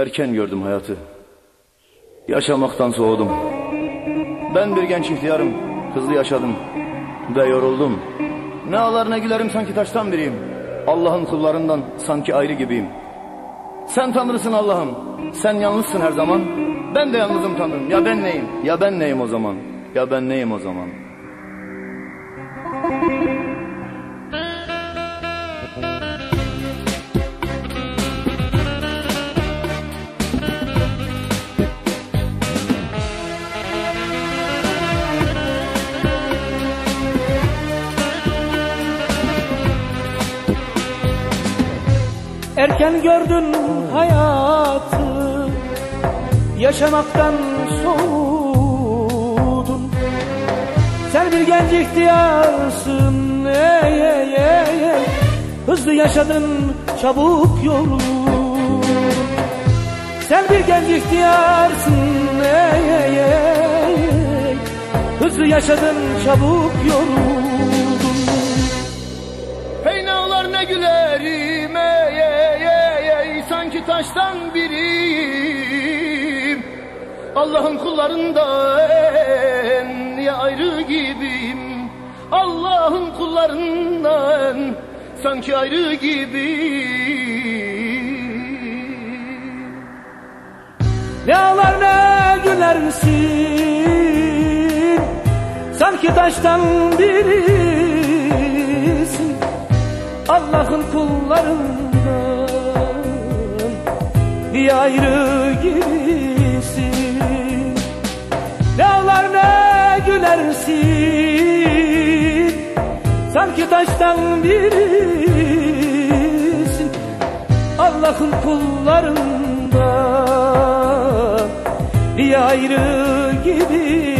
Erken gördüm hayatı. Yaşamaktan soğudum. Ben bir genç ihtiyarım. Hızlı yaşadım. Ve yoruldum. Ne ağlar ne gülerim sanki taştan biriyim. Allah'ın kullarından sanki ayrı gibiyim. Sen tanrısın Allah'ım. Sen yalnızsın her zaman. Ben de yalnızım tanrım. Ya ben neyim? Ya ben neyim o zaman? Ya ben neyim o zaman? Erken gördün hayatı Yaşamaktan soğudun Sen bir genç ihtiyarsın ey, ey, ey, ey. Hızlı yaşadın çabuk yoruldun Sen bir genç ihtiyarsın ey, ey, ey. Hızlı yaşadın çabuk yoruldun Hey ne ağlar ne ey, taştan biriyim. Allah'ın kullarından ya ayrı gibiyim. Allah'ın kullarından sanki ayrı gibiyim. Ne ağlar ne gülersin Sanki taştan birisin. Allah'ın kullarından Bir ayrı gibisin. Ne ağlar ne gülersin Sanki taştan birisin. Allah'ın kullarından bir ayrı gibi